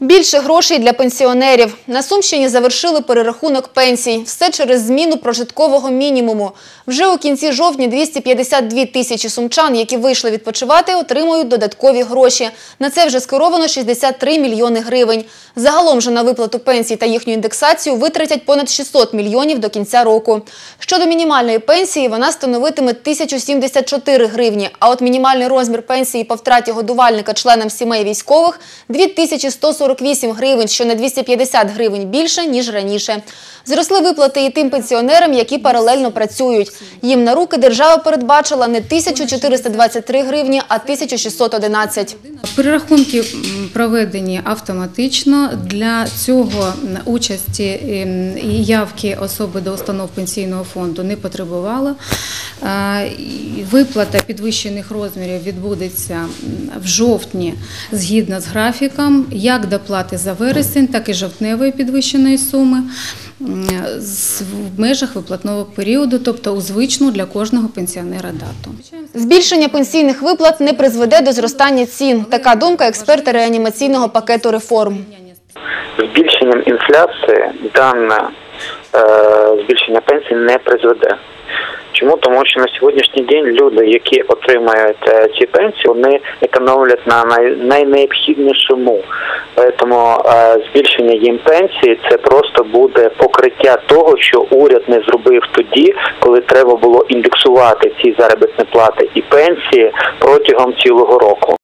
Більше грошей для пенсіонерів. На Сумщині завершили перерахунок пенсій. Все через зміну прожиткового мінімуму. Вже у кінці жовтня 252 тисячі сумчан, які вийшли відпочивати, отримують додаткові гроші. На це вже скеровано 63 мільйони гривень. Загалом же на виплату пенсій та їхню індексацію витратять понад 600 мільйонів до кінця року. Щодо мінімальної пенсії, вона становитиме 1074 гривні, а от мінімальний розмір пенсії по втраті годувальника членам сімей військових – 2148 гривень, що на 250 гривень більше, ніж раніше. Зросли виплати і тим пенсіонерам, які паралельно працюють. Їм на руки держава передбачила не 1423 гривні, а 1611. Перерахунки проведені автоматично. Для цього участі ем, і явки особи до установ пенсійного фонду не потребувало. Е, Виплата підвищених розмірів відбудеться в жовтні згідно з графіком, як доплати за вересень, так і жовтневої підвищеної суми в межах виплатного періоду, тобто у звичну для кожного пенсіонера дату. Збільшення пенсійних виплат не призведе до зростання цін. Така думка експерта реанімаційного пакету реформ. збільшенням інфляції дане е, збільшення пенсій не призведе. Чому? Тому що на сьогоднішній день люди, які отримують е, ці пенсії, вони економлять на най, найнеобхіднішому. Тому е, збільшення їм пенсії це просто буде покриття того, що уряд не зробив тоді, коли треба було індексувати ці заробітні плати і пенсії протягом цілого року.